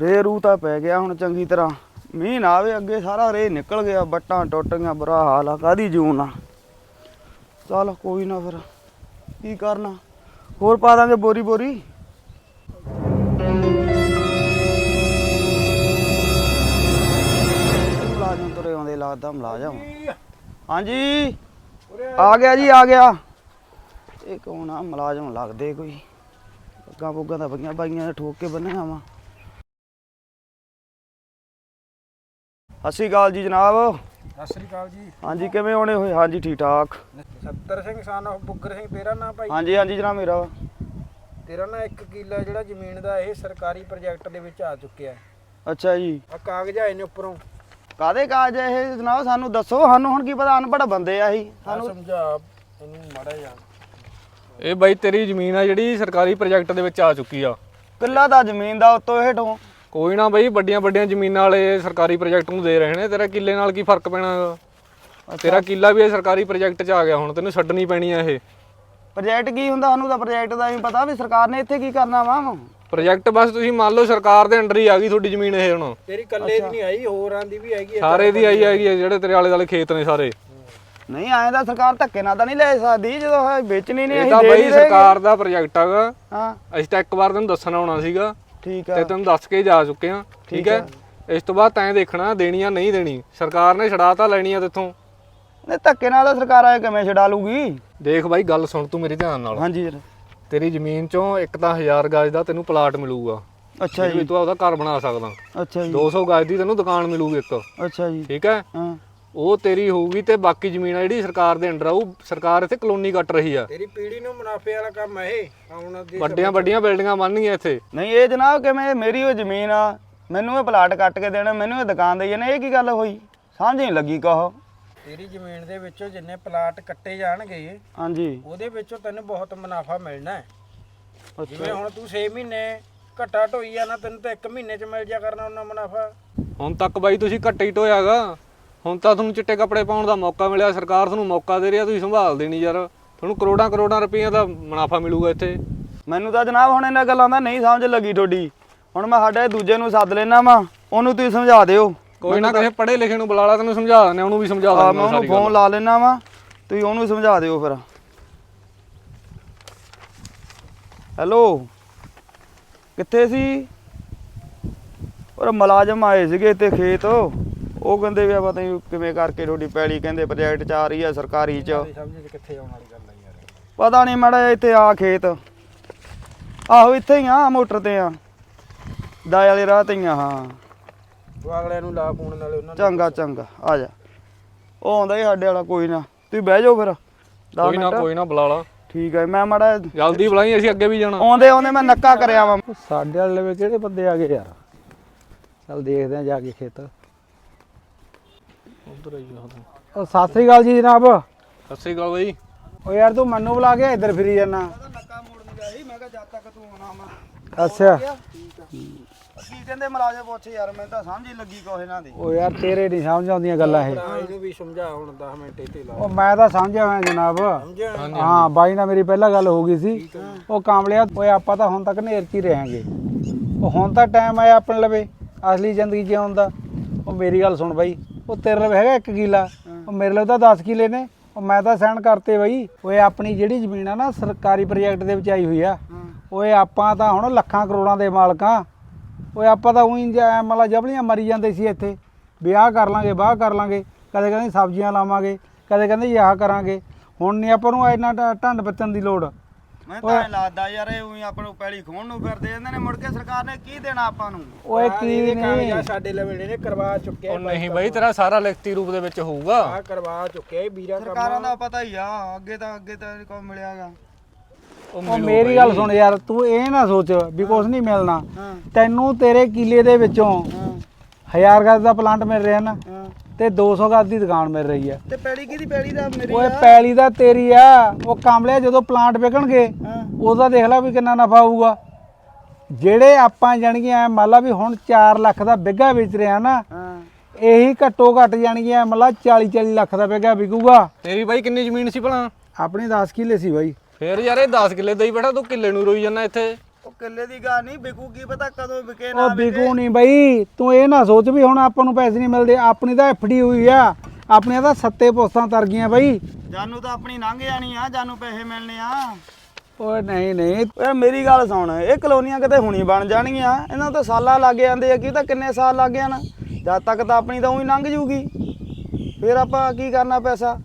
ਰੇ ਰੂ ਤਾਂ ਪੈ ਗਿਆ ਹੁਣ ਚੰਗੀ ਤਰ੍ਹਾਂ। ਮੀਂਹ ਨਾ ਆਵੇ ਅੱਗੇ ਸਾਰਾ ਰੇ ਨਿਕਲ ਗਿਆ, ਬੱਟਾਂ ਟੁੱਟ ਗਈਆਂ ਬੁਰਾ ਹਾਲ ਆ ਕਾਦੀ ਜੂਨ ਆ। ਚੱਲ ਕੋਈ ਨਾ ਫਿਰ, ਕੀ ਕਰਨਾ? ਹੋਰ ਪਾ ਦਾਂਗੇ ਬੋਰੀ ਬੋਰੀ। ਮੁਲਾਜ਼ਮ ਤੁਰੇ ਆਉਂਦੇ, ਲੱਗਦਾ ਮੁਲਾਜ਼ਮ। ਹਾਂਜੀ, ਆ ਗਿਆ ਜੀ, ਆ ਗਿਆ। ਇਹ ਕੌਣ ਆ? ਮੁਲਾਜ਼ਮ ਲੱਗਦੇ ਕੋਈ। ਪੱਗਾਂ ਪੁੱਗਾਂ ਤਾਂ ਬਗੀਆਂ ਬਾਈਆਂ ਠੋਕ ਕੇ ਬੰਨਿਆ ਵਾ। ਸਤਿ ਸ਼੍ਰੀ ਅਕਾਲ ਜੀ ਜਨਾਬ। ਸਤਿ ਸ੍ਰੀ ਅਕਾਲ ਜੀ। ਹਾਂਜੀ ਕਿਵੇਂ ਹੋਣੇ ਹੋਏ? ਹਾਂਜੀ ਠੀਕ ਠਾਕ। ਸੱਤਰ ਸਿੰਘ ਸਾਨ ਉਹ ਬੁੱਗਰ ਸਿੰਘ ਤੇਰਾ ਨਾਂ ਭਾਈ? ਹਾਂਜੀ ਹਾਂਜੀ ਜਨਾਬ ਮੇਰਾ। ਵਾ। ਤੇਰਾ ਨਾਂ ਇੱਕ ਕਿੱਲਾ ਜਿਹੜਾ ਜ਼ਮੀਨ ਦਾ ਇਹ ਸਰਕਾਰੀ ਪ੍ਰੋਜੈਕਟ ਦੇ ਵਿੱਚ ਆ ਚੁੱਕਿਆ ਅੱਛਾ ਜੀ। ਆ ਕਾਗਜ਼ ਆਏ ਨੇ ਉੱਪਰੋਂ। ਕਾਦੇ ਕਾਜ ਇਹ? ਜਨਾਬ ਸਾਨੂੰ ਦੱਸੋ। ਸਾਨੂੰ ਹੁਣ ਕੀ ਪਤਾ? ਅਨਪੜ੍ਹ ਬੰਦੇ ਆ ਅਸੀਂ। ਸਾਨੂੰ ਸਾਨੂੰ ਸਮਝਾ ਇਹਨੂੰ ਮੜਾ ਜਾ ਇਹ ਬਾਈ ਤੇਰੀ ਜ਼ਮੀਨ ਆ ਜਿਹੜੀ ਸਰਕਾਰੀ ਪ੍ਰੋਜੈਕਟ ਦੇ ਵਿੱਚ ਆ ਚੁੱਕੀ ਆ। ਕਿੱਲਾ ਦਾ ਜ਼ਮੀਨ ਦਾ ਉੱਤੋਂ ਹੇਠੋਂ। ਕੋਈ ਨਾ ਬਾਈ ਵੱਡੀਆਂ ਵੱਡੀਆਂ ਜ਼ਮੀਨਾਂ ਵਾਲੇ ਸਰਕਾਰੀ ਪ੍ਰੋਜੈਕਟ ਨੂੰ ਦੇ ਰਹੇ ਨੇ। ਤੇਰਾ ਕਿੱਲੇ ਨਾਲ ਕੀ ਫ਼ਰਕ ਪੈਣਾ? ਤੇਰਾ ਕਿੱਲਾ ਵੀ ਇਹ ਸਰਕਾਰੀ ਪ੍ਰੋਜੈਕਟ 'ਚ ਆ ਗਿਆ ਹੁਣ ਤੈਨੂੰ ਛੱਡਣੀ ਪੈਣੀ ਆ ਇਹ। ਪ੍ਰੋਜੈਕਟ ਕੀ ਹੁੰਦਾ ਸਾਨੂੰ ਤਾਂ ਪ੍ਰੋਜੈਕਟ ਦਾ ਨਹੀਂ ਪਤਾ ਵੀ ਸਰਕਾਰ ਨੇ ਇੱਥੇ ਕੀ ਕਰਨਾ ਵਾ। ਪ੍ਰੋਜੈਕਟ ਬਸ ਤੁਸੀਂ ਮੰਨ ਲਓ ਸਰਕਾਰ ਦੇ ਅੰਡਰ ਹੀ ਆ ਗਈ ਤੁਹਾਡੀ ਜ਼ਮੀਨ ਇਹ ਹੁਣ। ਤੇਰੀ ਕੱਲੇ ਦੀ ਨਹੀਂ ਆਈ ਹੋਰਾਂ ਦੀ ਵੀ ਹੈਗੀ। ਸਾਰੇ ਦੀ ਆਈ ਹੈਗੀ ਜਿਹੜੇ ਤੇਰੇ ਆਲੇ ਦੁਆਲੇ ਖੇਤ ਨੇ ਸਾਰੇ। ਨਹੀਂ ਆਏ ਤਾਂ ਸਰਕਾਰ ਧੱਕੇ ਨਾਲ ਤਾਂ ਨਹੀਂ ਲੈ ਸਕਦੀ ਜਦੋਂ ਵੇਚਣੀ ਨਹੀਂ ਇਹ ਅਸੀਂ ਤਾਂ ਦੇ ਬਾਈ ਸਰਕਾਰ ਦਾ ਪ੍ਰੋਜੈਕਟ ਹੈਗਾ ਹਾਂ। ਅਸੀਂ ਤਾਂ ਇੱਕ ਵਾਰ ਤੈਨੂੰ ਦੱਸਣ ਆਉਣਾ ਸੀਗਾ ਠੀਕ ਆ। ਤੇ ਤੈਨੂੰ ਦੱਸ ਕੇ ਜਾ ਚੁੱਕੇ ਆ ਠੀਕ ਹੈ? ਇਸ ਤੋਂ ਬਾਅਦ ਤੈਂ ਦੇਖਣਾ ਦੇਣੀ ਆ ਨਹੀਂ ਦੇਣੀ ਸਰਕਾਰ ਨੇ ਛੜਾ ਤਾਂ ਲੈਣੀ ਆ ਤੇਥੋਂ। ਨਹੀਂ ਧੱਕੇ ਨਾਲ ਤਾਂ ਸਰਕਾਰ ਆਏ ਕਿਵੇਂ ਛਡਾ ਲੂਗੀ? ਦੇਖ ਬਾਈ ਗੱਲ ਸੁਣ ਤੂੰ ਮੇਰੀ ਧਿਆਨ ਨਾਲ। ਹਾਂਜੀ ਜਰਾ। ਤੇਰੀ ਜ਼ਮੀਨ ਚੋਂ ਇੱਕ ਤਾਂ 1000 ਗਜ ਦਾ ਤੈਨੂੰ ਪਲਾਟ ਮਿਲੂਗਾ। ਅੱਛਾ ਜੀ। ਤੂੰ ਆਪਦਾ ਘਰ ਬਣਾ ਸਕਦਾ। ਅੱਛਾ ਜੀ। 200 ਗਜ ਦੀ ਤੈਨੂੰ ਦੁਕਾਨ ਮਿਲੂਗੀ ਇੱਕ। ਅੱਛਾ ਜੀ। ਠੀਕ ਹੈ? ਹਾਂ। ਉਹ ਤੇਰੀ ਹੋਊਗੀ ਤੇ ਬਾਕੀ ਜ਼ਮੀਨ ਆ ਜਿਹੜੀ ਸਰਕਾਰ ਦੇ ਅੰਡਰ ਆ ਉਹ ਸਰਕਾਰ ਇੱਥੇ ਕਲੋਨੀ ਕੱਟ ਰਹੀ ਆ। ਤੇਰੀ ਪੀੜੀ ਨੂੰ ਮੁਨਾਫੇ ਵਾਲਾ ਕੰਮ ਹੈ ਇਹ ਆਉਣ ਦੀ ਵੱਡੀਆਂ ਵੱਡੀਆਂ ਬਿਲਡਿੰਗਾਂ ਬਣਨਗੀਆਂ ਇੱਥੇ। ਨਹੀਂ ਇਹ ਜਨਾਬ ਕਿਵੇਂ ਮੇਰੀ ਉਹ ਜ਼ਮੀਨ ਆ ਮੈਨੂੰ ਇਹ ਪਲਾਟ ਕੱਟ ਕੇ ਦੇਣਾ ਮੈਨੂੰ ਇਹ ਦੁਕਾਨ ਦੇਈ ਜਾਣਾ ਇਹ ਕੀ ਗੱਲ ਹੋਈ? ਸਮਝ ਨਹੀਂ ਲੱਗੀ ਕਹੋ। ਤੇਰੀ ਜ਼ਮੀਨ ਦੇ ਵਿੱਚੋਂ ਜਿੰਨੇ ਪਲਾਟ ਕੱਟੇ ਜਾਣਗੇ ਹਾਂਜੀ। ਉਹਦੇ ਵਿੱਚੋਂ ਤੈਨੂੰ ਬਹੁਤ ਮੁਨਾਫਾ ਮਿਲਣਾ ਹੈ। ਜਿਵੇਂ ਹੁਣ ਤੂੰ 6 ਮਹੀਨੇ ਘਟਾ ਢੋਈ ਆ ਨਾ ਤੈਨੂੰ ਤਾਂ 1 ਮਹੀਨੇ ਚ ਮਿਲ ਜਾ ਕਰਨਾ ਉਹਨਾਂ ਮੁਨਾਫਾ। ਹੁਣ ਤੱਕ ਬਾਈ ਤੁਸੀਂ ਘੱਟੇ ਹੀ ਢੋਇਆਗਾ। ਹੁਣ ਤਾਂ ਤੁਹਾਨੂੰ ਚਿੱਟੇ ਕੱਪੜੇ ਪਾਉਣ ਦਾ ਮੌਕਾ ਮਿਲਿਆ ਸਰਕਾਰ ਤੁਹਾਨੂੰ ਮੌਕਾ ਦੇ ਰਹੀ ਆ ਤੁਸੀਂ ਸੰਭਾਲ ਦੇਣੀ ਯਾਰ। ਤੁਹਾਨੂੰ ਕਰੋੜਾਂ ਕਰੋੜਾਂ ਰੁਪਈਆ ਦਾ ਮੁਨਾਫਾ ਮਿਲੂਗਾ ਇੱਥੇ। ਮੈਨੂੰ ਤਾਂ ਜਨਾਬ ਹੁਣ ਇਹਨਾਂ ਗੱਲਾਂ ਦਾ ਨਹੀਂ ਸਮਝ ਲੱਗੀ ਤੁਹਾਡੀ। ਹੁਣ ਮੈਂ ਸਾਡੇ ਦੂਜੇ ਨੂੰ ਸੱਦ ਲੈਣਾ ਵਾ ਉਹਨੂੰ ਤੁਸੀਂ ਸਮਝਾ ਦਿਓ। ਕੋਈ ਨਾ ਕਿਸੇ ਪੜ੍ਹੇ ਲਿਖੇ ਨੂੰ ਬੁਲਾ ਲਾ ਤੈਨੂੰ ਸਮਝਾ ਦਿੰਦੇ ਉਹਨੂੰ ਵੀ ਸਮਝਾ ਆ ਮੈਂ ਉਹਨੂੰ ਫੋਨ ਲਾ ਲੈਣਾ ਵਾ ਤੁਸੀਂ ਉਹਨੂੰ ਸਮਝਾ ਦਿਓ ਫਿਰ। ਹੈਲੋ ਕਿੱਥੇ ਸੀ? ਉਹ ਮੁਲਾਜ਼ਮ ਆਏ ਸੀਗੇ ਤੇ ਖੇਤ। ਉਹ ਕਹਿੰਦੇ ਵੀ ਆ ਪਤਾ ਨਹੀਂ ਕਿਵੇਂ ਕਰਕੇ ਤੁਹਾਡੀ ਪੈਲੀ ਕਹਿੰਦੇ ਪ੍ਰੋਜੈਕਟ ਚ ਆ ਰਹੀ ਆ ਸਰਕਾਰੀ ਚ। ਤੇਰੀ ਸਮਝ ਚ ਕਿੱਥੇ ਆਉਣ ਵਾਲੀ ਗੱਲ ਆ ਯਾਰ। ਪਤਾ ਨਹੀਂ ਮੜਾ ਇੱਥੇ ਆ ਖੇਤ। ਆਹੋ ਇੱਥੇ ਹੀ ਆ ਮੋਟਰ ਤੇ ਆ। ਦਾਇ ਵਾਲੇ ਰਾਹ ਤੇ ਹੀ ਆ ਹਾਂ। ਤੂੰ ਅਗਲਿਆਂ ਨੂੰ ਲਾ ਫੋਨ ਨਾਲੇ ਉਹਨਾਂ ਨੂੰ ਚੰਗਾ ਚੰਗਾ ਆ ਜਾ। ਉਹ ਆਉਂਦਾ ਹੀ ਸਾਡੇ ਵਾਲਾ ਕੋਈ ਨਾ। ਤੁਸੀਂ ਬਹਿ ਜਾਓ ਫਿਰ ਦਸ ਕੋਈ ਨਾ ਮਿੰਟ। ਕੋਈ ਨਾ ਬੁਲਾ ਲਾ। ਠੀਕ ਹੈ ਮੈਂ ਮੜਾ ਜਲਦੀ ਬੁਲਾਈ ਅਸੀਂ ਅੱਗੇ ਵੀ ਜਾਣਾ। ਆਉਂਦੇ ਆਉਂਦੇ ਮੈਂ ਨੱਕਾ ਕਰਿਆ ਵਾ। ਸਾਡੇ ਵਾਲੇ ਵੇ ਕਿਹੜੇ ਬੰਦੇ ਆ ਗਏ ਯਾਰ? ਚੱਲ ਦੇਖਦੇ ਆ ਜਾ ਕੇ ਖੇਤ। ਉਧਰ ਆਈ ਉਹ ਸਤਿ ਸ੍ਰੀ ਅਕਾਲ ਜੀ ਜਨਾਬ। ਸਤਿ ਸ੍ਰੀ ਅਕਾਲ ਬਾਈ। ਉਹ ਯਾਰ ਤੂੰ ਮੈਨੂੰ ਬੁਲਾ ਕੇ ਇੱਧਰ ਫਿਰੀ ਜਾਣਾ ਨੱਕਾ ਮੋੜਨ ਗਿਆ ਸੀ ਮੈਂ ਕਿਹਾ ਜਦ ਤੱਕ ਤੂੰ ਆਉਣਾ ਮੈਂ ਅੱਛਾ। ਕੀ ਕਹਿੰਦੇ ਮਲਾਜੇ ਪੁੱਛ ਯਾਰ ਮੈਨੂੰ ਤਾਂ ਸਮਝ ਹੀ ਲੱਗੀ ਕੋਹ ਇਹਨਾਂ ਦੀ। ਉਹ ਯਾਰ ਤੇਰੇ ਨਹੀਂ ਸਮਝ ਆਉਂਦੀਆਂ ਗੱਲਾਂ ਇਹ। ਇਹਨੂੰ ਵੀ ਸਮਝਾ ਹੁਣ 10 ਮਿੰਟ ਇੱਥੇ ਲਾ। ਉਹ ਮੈਂ ਤਾਂ ਸਮਝਿਆ ਹੋਇਆ ਜਨਾਬ। ਸਮਝਿਆ ਹਾਂ ਬਾਈ ਨਾਲ ਮੇਰੀ ਪਹਿਲਾਂ ਗੱਲ ਹੋ ਗਈ ਸੀ। ਉਹ ਕਾਮਲਿਆ ਓਏ ਆਪਾਂ ਤਾਂ ਹੁਣ ਤੱਕ ਨੇਰ 'ਚ ਹੀ ਰਹਾਂਗੇ। ਉਹ ਹੁਣ ਤਾਂ ਟਾਈਮ ਆਇਆ ਆਪਣੇ ਲਵੇ ਅਸਲੀ ਜ਼ਿੰਦਗੀ ਜਿਉਣ ਦਾ। ਉਹ ਮੇਰੀ ਗੱਲ ਸੁਣ ਬਾਈ। ਉਹ ਤੇਰੇ ਲਵੇ ਹੈਗਾ 1 ਕਿੱਲਾ। ਉਹ ਮੇਰੇ ਲਈ ਤਾਂ 10 ਕਿੱਲੇ ਨੇ। ਉਹ ਮੈਂ ਤਾਂ ਸਾਈਨ ਕਰਤੇ ਬਾਈ। ਓਏ ਆਪਣੀ ਜਿਹੜੀ ਜ਼ਮੀਨ ਆ ਨਾ ਸਰਕਾਰੀ ਪ੍ਰੋਜੈਕਟ ਦੇ ਵਿੱਚ ਆਈ ਹੋਈ ਆ। ਓਏ ਆਪਾਂ ਤਾਂ ਹੁਣ ਲੱਖਾਂ ਕਰੋੜਾਂ ਦੇ ਮਾਲਕਾਂ ਓਏ ਆਪਾਂ ਤਾਂ ਉਹੀ ਮਤਲਬ ਜਬਲੀਆਂ ਮਰੀ ਜਾਂਦੇ ਸੀ ਇੱਥੇ। ਵਿਆਹ ਕਰ ਲਾਂਗੇ ਬਾਹ ਕਰ ਲਾਂਗੇ। ਕਦੇ ਕਹਿੰਦੇ ਸਬਜ਼ੀਆਂ ਲਾਵਾਂਗੇ ਕਦੇ ਕਹਿੰਦੇ ਆਹ ਕਰਾਂਗੇ। ਹੁਣ ਨਹੀਂ ਆਪਾਂ ਨੂੰ ਇੰਨਾ ਢੰਡ ਬੱਚਣ ਦੀ ਲੋੜ। ਮੈਂ ਤਾਂ ਐਂ ਲੱਗਦਾ ਯਾਰ ਇਹ ਉਹੀ ਆਪਾਂ ਨੂੰ ਪੈਲੀ ਖੋਣ ਨੂੰ ਫਿਰਦੇ ਜਾਂਦੇ ਨੇ ਮੁੜ ਕੇ ਸਰਕਾਰ ਨੇ ਕੀ ਦੇਣਾ ਆਪਾਂ ਨੂੰ? ਓਏ ਕੀ ਨਹੀਂ ਕਾਗਜ਼ਾਂ ਸਾਡੇ ਲਵੇੜੇ ਨੇ ਕਰਵਾ ਚੁੱਕੇ ਉਹ ਨਹੀਂ ਬਾਈ ਤੇਰਾ ਸਾਰਾ ਲਿਖਤੀ ਰੂਪ ਦੇ ਵਿੱਚ ਹੋਊਗਾ। ਆ ਕਰਵਾ ਚੁੱਕੇ ਇਹ ਵੀਰਾ ਕੰਮ। ਸਰਕਾਰਾਂ ਦਾ ਪਤਾ ਹੀ ਆ ਅੱਗੇ ਤਾਂ ਅੱਗੇ ਤਾਂ ਕੋਈ ਮਿਲਿਆਗਾ। ਉਹ ਮੇਰੀ ਗੱਲ ਸੁਣ ਯਾਰ ਤੂੰ ਇਹ ਨਾ ਸੋਚ ਵੀ ਕੁਝ ਨਹੀਂ ਮਿਲਣਾ। ਹਾਂ। ਤੈਨੂੰ ਤੇਰੇ ਕਿੱਲੇ ਦੇ ਵਿੱਚੋਂ ਹਾਂ। ਹਜ਼ਾਰ ਗਜ਼ ਦਾ ਪਲਾਂਟ ਮਿਲ ਰਿਹਾ ਨਾ। ਤੇ 200 ਗਜ਼ ਦੀ ਦੁਕਾਨ ਮਿਲ ਰਹੀ ਹੈ ਤੇ ਪੈਲੀ ਕਿਹਦੀ ਪੈਲੀ ਦਾ ਮੇਰੀ ਓਏ ਆ? ਪੈਲੀ ਦਾ ਤੇਰੀ ਆ। ਉਹ ਕਾਮਲਿਆ ਜਦੋਂ ਪਲਾਂਟ ਵਿਕਣਗੇ ਹਾਂ। ਉਹਦਾ ਦੇਖ ਲੈ ਵੀ ਕਿੰਨਾ ਨਫਾ ਆਊਗਾ ਜਿਹੜੇ ਆਪਾਂ ਜਾਣਗੀਆਂ ਮੰਨ ਲਾ ਵੀ ਹੁਣ 4 ਲੱਖ ਦਾ ਬਿੱਗਾ ਵੇਚ ਰਿਹਾ ਨਾ ਹਾਂ। ਇਹੀ ਘੱਟੋ ਘੱਟ ਜਾਣਗੀਆਂ ਮੰਨ ਲਾ 40 40 ਲੱਖ ਦਾ ਬਿੱਗਾ ਵਿਕੂਗਾ। ਤੇਰੀ ਬਾਈ ਕਿੰਨੀ ਜ਼ਮੀਨ ਸੀ ਭਲਾ? ਆਪਣੀ 10 ਕਿੱਲੇ ਸੀ ਬਾਈ। ਫੇਰ ਯਾਰ ਇਹ 10 ਕਿੱਲੇ ਦਈ ਬੈਠਾ ਤੂੰ ਕਿੱਲੇ ਨੂੰ ਰੋਈ ਜਾਂਦਾ ਇੱਥੇ। ਉਹ ਕਿੱਲੇ ਦੀ ਗੱਲ ਨਹੀਂ ਵਿਕੂ ਕੀ ਪਤਾ ਕਦੋਂ ਵਿਕੇ ਨਾ ਉਹ ਬਿਕੂ ਨਹੀਂ ਬਈ ਤੂੰ ਇਹ ਨਾ ਸੋਚ ਵੀ ਹੁਣ ਆਪਾਂ ਨੂੰ ਪੈਸੇ ਨਹੀਂ ਮਿਲਦੇ ਆਪਣੀ ਤਾਂ ਐਫਡੀ ਹੋਈ ਆ ਆਪਣੀਆਂ ਤਾਂ ਸੱਤੇ ਪੋਸਤਾਂ ਤਰ ਗਈਆਂ ਬਈ। ਜਾਨੂੰ ਤਾਂ ਆਪਣੀ ਲੰਘ ਜਾਣੀ ਆ ਜਾਨੂੰ ਪੈਸੇ ਮਿਲਣੇ ਆ। ਓਏ ਨਹੀਂ ਨਹੀਂ। ਓਏ ਮੇਰੀ ਗੱਲ ਸੁਣ ਇਹ ਕਲੋਨੀਆਂ ਕਿਤੇ ਹੁਣੀ ਬਣ ਜਾਣਗੀਆਂ ਇਹਨਾਂ ਤਾਂ ਸਾਲਾਂ ਲੱਗ ਜਾਂਦੇ ਆ ਕੀ ਤਾਂ ਕਿੰਨੇ ਸਾਲ ਲੱਗ ਜਾਣ? ਜਦ ਤੱਕ ਤਾਂ ਆਪਣੀ ਤਾਂ ਉਹੀ ਲੰਘ ਜੂਗੀ। ਫਿਰ ਆਪਾਂ ਕੀ ਕਰਨਾ ਪੈਸਾ?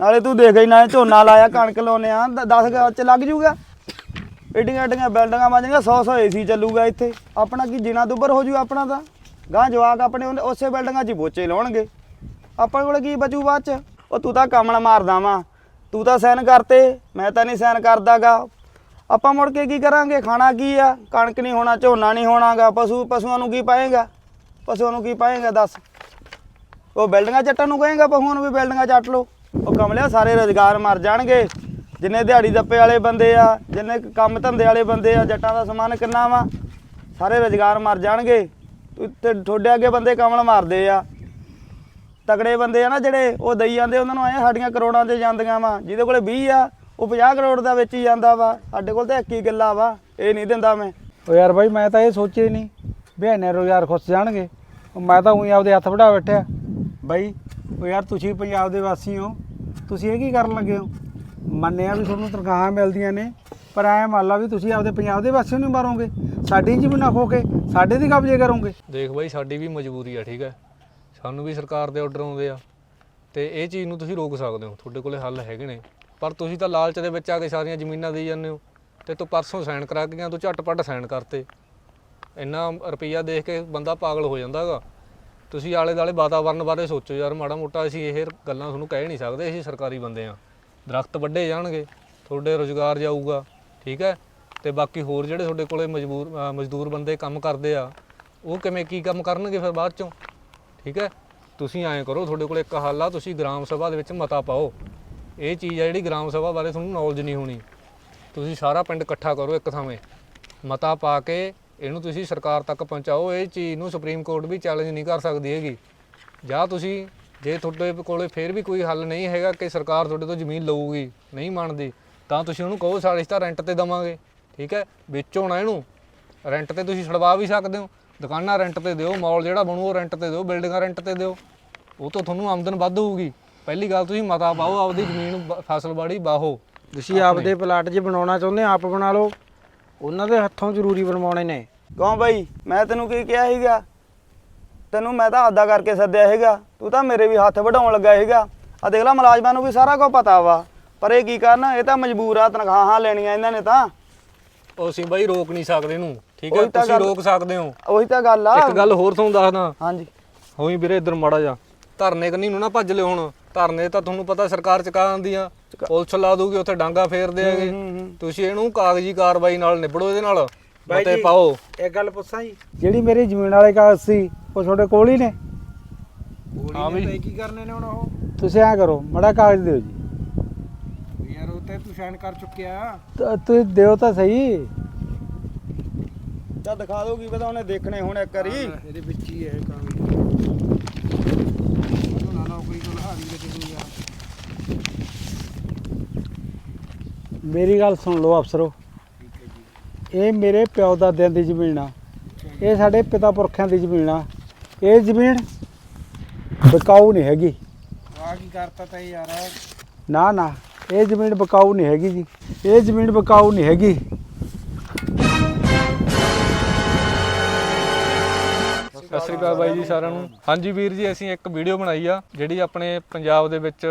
ਨਾਲੇ ਤੂੰ ਦੇਖ ਹੀ ਨਾ ਝੋਨਾ ਲਾਇਆ ਕਣਕ ਲਾਉਨੇ ਆ 10 ਚ ਲੱਗ ਜੂਗਾ। ਏਡੀਆਂ ਏਡੀਆਂ ਬਿਲਡਿੰਗਾਂ ਬਣ 100 100 ਏਸੀ ਚੱਲੂਗਾ ਇੱਥੇ। ਆਪਣਾ ਕੀ ਜਿਨਾ ਦੁੱਬਰ ਹੋ ਜੂ ਆਪਣਾ ਤਾਂ? ਗਾਂ ਜਵਾਕ ਆਪਣੇ ਉਹਨੇ- ਉਸੇ ਬਿਲਡਿੰਗਾਂ 'ਚ ਹੀ ਬੋਚੇ ਲਾਉਣਗੇ। ਆਪਾਂ ਕੋਲ ਕੀ ਬਚੂ ਬਾਅਦ 'ਚ? ਉਹ ਤੂੰ ਤਾਂ ਕਮਲ ਮਾਰਦਾ ਵਾਂ। ਤੂੰ ਤਾਂ ਸਾਈਨ ਕਰਤੇ, ਮੈਂ ਤਾਂ ਨਹੀਂ ਸਾਈਨ ਕਰਦਾਗਾ। ਆਪਾਂ ਮੁੜ ਕੇ ਕੀ ਕਰਾਂਗੇ? ਖਾਣਾ ਕੀ ਆ? ਕਣਕ ਨਹੀਂ ਹੋਣਾ, ਝੋਨਾ ਨਹੀਂ ਹੋਣਾਗਾ। ਪਸ਼ੂ, ਪਸ਼ੂਆਂ ਨੂੰ ਕੀ ਪਾਏਗਾ? ਪਸ਼ੂਆਂ ਨੂੰ ਕੀ ਪਾਏਗਾ, ਦੱਸ? ਉਹ ਬਿਲਡਿੰਗਾਂ ਚੱਟਣ ਨੂੰ ਕਹੇਗਾ ਪਸ਼ੂਆਂ ਨੂੰ ਵੀ ਬਿਲਡਿੰਗਾਂ ਚੱਟ ਲਓ। ਉਹ ਕਮਲਿਆ ਸਾਰੇ ਰੋਜ਼ਗਾਰ ਮਰ ਜਾਣਗੇ। ਜਿੰਨੇ ਦਿਹਾੜੀ ਦੱਪੇ ਵਾਲੇ ਬੰਦੇ ਆ ਜਿੰਨੇ ਕੰਮ ਧੰਦੇ ਵਾਲੇ ਬੰਦੇ ਆ ਜੱਟਾਂ ਦਾ ਸਮਾਨ ਕਿੰਨਾ ਵਾ ਸਾਰੇ ਰੋਜ਼ਗਾਰ ਮਰ ਜਾਣਗੇ। ਤੂੰ ਤੇ ਤੁਹਾਡੇ ਅੱਗੇ ਬੰਦੇ ਕਮਲ ਮਾਰਦੇ ਆ। ਤਗੜੇ ਬੰਦੇ ਆ ਨਾ ਜਿਹੜੇ ਉਹ ਦਈ ਜਾਂਦੇ ਉਹਨਾਂ ਨੂੰ ਆਏ ਸਾਡੀਆਂ ਕਰੋੜਾਂ 'ਚ ਜਾਂਦੀਆਂ ਵਾ। ਜਿਹਦੇ ਕੋਲੇ 20 ਆ ਉਹ 50 ਕਰੋੜ ਦਾ ਵਿੱਚ ਹੀ ਜਾਂਦਾ ਵਾ। ਸਾਡੇ ਕੋਲ ਤਾਂ ਇੱਕ ਹੀ ਗੱਲਾ ਵਾ ਇਹ ਨਹੀਂ ਦਿੰਦਾ ਮੈਂ। ਓ ਯਾਰ ਬਾਈ ਮੈਂ ਤਾਂ ਇਹ ਸੋਚਿਆ ਹੀ ਨਹੀਂ ਵੀ ਐਨੇ ਰੋਜ਼ਗਾਰ ਖੁੱਸ ਜਾਣਗੇ। ਉਹ ਮੈਂ ਤਾਂ ਉਹੀ ਆਪਦੇ ਹੱਥ ਵੜਾ ਬੈਠਿਆ। ਬਾਈ ਉਹ ਯਾਰ ਤੁਸੀਂ ਪੰਜਾਬ ਦੇ ਵਾਸੀ ਹੋ ਤੁਸੀਂ ਇਹ ਕੀ ਕਰਨ ਲੱਗੇ ਹੋ? ਮੰਨਿਆ ਵੀ ਤੁਹਾਨੂੰ ਤਨਖਾਹਾਂ ਮਿਲਦੀਆਂ ਨੇ, ਪਰ ਐ ਮੰਨ ਲਾ ਵੀ ਤੁਸੀਂ ਆਪਦੇ ਪੰਜਾਬ ਦੇ ਵਾਸੀਆਂ ਨੂੰ ਮਾਰੋਗੇ, ਸਾਡੀ ਜ਼ਮੀਨਾਂ ਖੋ ਕੇ, ਸਾਡੇ ਦੀ ਕਬਜ਼ੇ ਕਰੋਗੇ। ਦੇਖ ਬਾਈ, ਸਾਡੀ ਵੀ ਮਜਬੂਰੀ ਆ, ਠੀਕ ਹੈ। ਸਾਨੂੰ ਵੀ ਸਰਕਾਰ ਦੇ ਆਰਡਰ ਆਉਂਦੇ ਆ, ਤੇ ਇਹ ਚੀਜ਼ ਨੂੰ ਤੁਸੀਂ ਰੋਕ ਸਕਦੇ ਹੋ, ਤੁਹਾਡੇ ਕੋਲੇ ਹੱਲ ਹੈਗੇ ਨੇ। ਪਰ ਤੁਸੀਂ ਤਾਂ ਲਾਲਚ ਦੇ ਵਿੱਚ ਆ ਕੇ ਸਾਰੀਆਂ ਜ਼ਮੀਨਾਂ ਦੇਈ ਜਾਂਦੇ ਹੋ, ਤੇ ਤੂੰ ਪਰਸੋਂ ਸਾਈਨ ਕਰਾ ਕੇ ਗਿਆ, ਤੂੰ ਝਟਪਟ ਸਾਈਨ ਕਰਤੇ। ਇੰਨਾ ਰੁਪਈਆ ਦੇਖ ਕੇ ਬੰਦਾ ਪਾਗਲ ਹੋ ਜਾਂਦਾਗਾ ਤੁਸੀਂ ਆਲੇ ਦਾਲੇ ਵਾਤਾਵਰਨ ਬਾਰੇ ਸੋਚੋ ਯਾਰ ਮਾੜਾ ਮੋਟਾ ਅਸੀਂ ਇਹ ਗੱਲਾਂ ਤੁਹਾਨੂੰ ਕਹਿ ਨਹੀਂ ਸਕਦੇ, ਅਸੀਂ ਸਰਕਾਰੀ ਬੰਦੇ ਆ। ਦਰਖਤ ਵੱਢੇ ਜਾਣਗੇ, ਤੁਹਾਡੇ ਰੋਜ਼ਗਾਰ ਜਾਊਗਾ, ਠੀਕ ਹੈ? ਤੇ ਬਾਕੀ ਹੋਰ ਜਿਹੜੇ ਤੁਹਾਡੇ ਕੋਲੇ ਮਜਬੂਰ ਮਜ਼ਦੂਰ ਬੰਦੇ ਕੰਮ ਕਰਦੇ ਆ, ਉਹ ਕਿਵੇਂ ਕੀ ਕੰਮ ਕਰਨਗੇ ਫਿਰ ਬਾਅਦ ਚੋਂ? ਠੀਕ ਹੈ? ਤੁਸੀਂ ਐਂ ਕਰੋ, ਤੁਹਾਡੇ ਕੋਲ ਇੱਕ ਹੱਲ ਆ, ਤੁਸੀਂ ਗ੍ਰਾਮ ਸਭਾ ਦੇ ਵਿੱਚ ਮਤਾ ਪਾਓ। ਇਹ ਚੀਜ਼ ਆ ਜਿਹੜੀ ਗ੍ਰਾਮ ਸਭਾ ਬਾਰੇ ਤੁਹਾਨੂੰ ਨੌਲੇਜ ਨਹੀਂ ਹੋਣੀ। ਤੁਸੀਂ ਸਾਰਾ ਪਿੰਡ ਇਕੱਠਾ ਕਰੋ ਇੱਕ ਥਾਵੇਂ। ਮਤਾ ਪਾ ਕੇ ਇਹਨੂੰ ਤੁਸੀਂ ਸਰਕਾਰ ਤੱਕ ਪਹੁੰਚਾਓ, ਇਹ ਚੀਜ਼ ਨੂੰ ਸੁਪਰੀਮ ਕੋਰਟ ਵੀ ਚੈਲੰਜ ਨਹੀਂ ਕਰ ਸਕਦੀ ਹੈਗੀ। ਜਾਂ ਤੁਸੀਂ ਜੇ ਤੁਹਾਡੇ ਕੋਲੇ ਫੇਰ ਵੀ ਕੋਈ ਹੱਲ ਨਹੀਂ ਹੈਗਾ ਕਿ ਸਰਕਾਰ ਤੁਹਾਡੇ ਤੋਂ ਜ਼ਮੀਨ ਲਊਗੀ ਨਹੀਂ ਮੰਨਦੀ ਤਾਂ ਤੁਸੀਂ ਉਹਨੂੰ ਕਹੋ ਸਾਡੇ ਤਾਂ ਰੈਂਟ ਤੇ ਦਵਾਂਗੇ ਠੀਕ ਹੈ? ਵੇਚੋ ਨਾ ਇਹਨੂੰ। ਰੈਂਟ ਤੇ ਤੁਸੀਂ ਛਡਵਾ ਵੀ ਸਕਦੇ ਹੋ। ਦੁਕਾਨਾਂ ਰੈਂਟ ਤੇ ਦਿਓ ਮਾਲ ਜਿਹੜਾ ਬਣੂ ਉਹ ਰੈਂਟ ਤੇ ਦਿਓ ਬਿਲਡਿੰਗਾਂ ਰੈਂਟ ਤੇ ਦਿਓ। ਉਹ ਤੋਂ ਤੁਹਾਨੂੰ ਆਮਦਨ ਵੱਧ ਹੋਊਗੀ। ਪਹਿਲੀ ਗੱਲ ਤੁਸੀਂ ਮਤਾ ਪਾਓ ਆਪਦੀ ਜ਼ਮੀਨ ਫਸਲ ਬਾੜੀ ਬਾਹੋ ਤੁਸੀਂ ਆਪਦੇ ਪਲਾਟ 'ਚ ਬਣਾਉਣਾ ਚਾਹੁੰਦੇ ਆਪ ਬਣਾ ਲਓ। ਉਹਨਾਂ ਦੇ ਹੱਥੋਂ ਜ਼ਰੂਰੀ ਬਣਵਾਉਣੇ ਨੇ। ਕੌਣ ਬਾਈ? ਮੈਂ ਤੈਨੂੰ ਕੀ ਕਿਹਾ ਸੀਗਾ? ਤੈਨੂੰ ਮੈਂ ਤਾਂ ਆਦਾ ਕਰਕੇ ਸੱਦਿਆ ਹੈਗਾ ਤੂੰ ਤਾਂ ਮੇਰੇ ਵੀ ਹੱਥ ਵਢਾਉਣ ਲੱਗਾ ਹੈਗਾ ਆ ਦੇਖ ਲੈ ਮੁਲਾਜ਼ਮਾਂ ਨੂੰ ਵੀ ਸਾਰਾ ਕੁਝ ਪਤਾ ਵਾ। ਪਰ ਇਹ ਕੀ ਕਰਨ? ਇਹ ਤਾਂ ਮਜਬੂਰ ਆ ਤਨਖਾਹਾਂ ਲੈਣੀਆਂ ਇਹਨਾਂ ਨੇ ਤਾਂ। ਉਹ ਅਸੀਂ ਬਾਈ ਰੋਕ ਨਹੀਂ ਸਕਦੇ ਇਹਨੂੰ। ਠੀਕ ਹੈ ਉਹੀ ਤਾਂ ਤੁਸੀਂ ਗੱਲ- ਰੋਕ ਸਕਦੇ ਹੋ। ਉਹੀ ਤਾਂ ਗੱਲ ਆ। ਇੱਕ ਗੱਲ ਹੋਰ ਤੁਹਾਨੂੰ ਦੱਸਦਾ। ਹਾਂਜੀ। ਹੋਈ ਵੀਰੇ ਇੱਧਰ ਮਾੜਾ ਜਾ ਧਰਨੇ ਕੰਨੀ ਨੂੰ ਨਾ ਭੱਜ ਲਿਓ ਹੁਣ। ਧਰਨੇ ਤਾਂ ਤੁਹਾਨੂੰ ਪਤਾ ਸਰਕਾਰ ਚਕਾ ਦਿੰਦੀ ਆ। ਪੁਲਿਸ ਲਾ ਦੂਗੀ ਉੱਥੇ ਡਾਂਗਾ ਫੇਰਦੇ ਹੈਗੇ। ਤੁਸੀਂ ਇਹਨੂੰ ਕਾਗਜ਼ੀ ਕਾਰਵਾਈ ਨਾਲ ਨਿਬੜੋ ਇਹਦੇ ਨਾਲ। ਬਾਈ ਮਤੇ ਜੀ। ਪਾਓ। ਇੱਕ ਗੱਲ ਪੁੱਛਾਂ ਜੀ। ਜਿਹੜੀ ਮੇਰੀ ਜ਼ਮੀਨ ਵਾਲੇ ਕਾਗਜ਼ ਸੀ ਉਹ ਤੁਹਾਡੇ ਕੋਲ ਹੀ ਨੇ? ਹਾਂ ਗੋਲੀ ਬਈ। ਨੇ ਕੀ ਕਰਨੇ ਨੇ ਹੁਣ ਉਹ। ਤੁਸੀਂ ਐਂ ਕਰੋ ਮੜਾ ਕਾਗਜ਼ ਦਿਓ ਜੀ। ਯਾਰ ਉਹ ਤੇ ਤੂੰ ਸਾਈਨ ਕਰ ਚੁੱਕਿਆ। ਤ- ਤੁਸੀਂ ਦਿਓ ਤਾਂ ਸਹੀ। ਚੱਲ ਦਿਖਾ ਦੋ ਕੀ ਪਤਾ ਉਹਨੇ ਦੇਖਣੇ ਹੁਣ ਇੱਕ ਵਾਰੀ। ਇਹਦੇ ਵਿੱਚ ਹੀ ਹੈ ਕਾਗਜ਼ ਉਹਨੂੰ ਨਾ ਨੌਕਰੀ ਤੋਂ ਲਹਾਰੀ ਦੇ ਦੇ ਯਾਰ। ਮੇਰੀ ਗੱਲ ਸੁਣ ਲਓ ਅਫਸਰੋ। ਇਹ ਮੇਰੇ ਪਿਓ ਦਾਦਿਆਂ ਦੀ ਜ਼ਮੀਨ ਆ। ਇਹ ਸਾਡੇ ਪਿਤਾ ਪੁਰਖਿਆਂ ਦੀ ਜ਼ਮੀਨ ਆ। ਇਹ ਜ਼ਮੀਨ ਬਕਾਊ ਨਹੀਂ ਹੈਗੀ। ਆ ਕੀ ਕਰਤਾ ਤਾ ਯਾਰ। ਨਾ ਨਾ ਇਹ ਜ਼ਮੀਨ ਬਕਾਊ ਨਹੀਂ ਹੈਗੀ ਜੀ। ਇਹ ਜ਼ਮੀਨ ਬਕਾਊ ਨਹੀਂ ਹੈਗੀ। ਸਤਿ ਸ਼੍ਰੀ ਅਕਾਲ ਬਾਈ ਜੀ ਸਾਰਿਆਂ ਨੂੰ। ਹਾਂਜੀ ਵੀਰ ਜੀ ਅਸੀਂ ਇੱਕ ਵੀਡੀਓ ਬਣਾਈ ਆ ਜਿਹੜੀ ਆਪਣੇ ਪੰਜਾਬ ਦੇ ਵਿੱਚ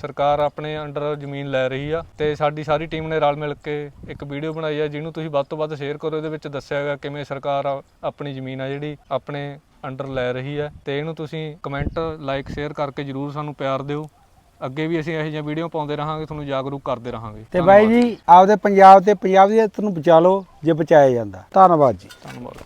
ਸਰਕਾਰ ਆਪਣੇ ਅੰਡਰ ਜ਼ਮੀਨ ਲੈ ਰਹੀ ਆ ਤੇ ਸਾਡੀ ਸਾਰੀ ਟੀਮ ਨੇ ਰਲ ਮਿਲ ਕੇ ਇੱਕ ਵੀਡੀਓ ਬਣਾਈ ਆ ਜਿਹਨੂੰ ਤੁਸੀਂ ਵੱਧ ਤੋਂ ਵੱਧ ਸ਼ੇਅਰ ਕਰੋ ਇਹਦੇ ਵਿੱਚ ਦੱਸਿਆ ਗਿਆ ਕਿਵੇਂ ਸਰਕਾਰ ਆਪਣੀ ਜ਼ਮੀਨ ਆ ਜਿਹੜੀ ਆਪਣੇ ਅੰਡਰ ਲੈ ਰਹੀ ਹੈ ਤੇ ਇਹਨੂੰ ਤੁਸੀਂ ਕਮੈਂਟ ਲਾਈਕ ਸ਼ੇਅਰ ਕਰਕੇ ਜਰੂਰ ਸਾਨੂੰ ਪਿਆਰ ਦਿਓ। ਅੱਗੇ ਵੀ ਅਸੀਂ ਇਹੋ ਜਿਹੀਆਂ ਵੀਡੀਓ ਪਾਉਂਦੇ ਰਹਾਂਗੇ ਤੁਹਾਨੂੰ ਜਾਗਰੂਕ ਕਰਦੇ ਰਹਾਂਗੇ। ਤੇ ਬਾਈ ਜੀ ਆਪਦੇ ਪੰਜਾਬ ਤੇ ਪੰਜਾਬ ਦੀ ਇੱਜ਼ਤ ਨੂੰ ਬਚਾ ਲਓ ਜੇ ਬਚਾਇਆ ਜਾਂਦਾ। ਧੰਨਵਾਦ ਜੀ। ਧੰਨਵਾਦ।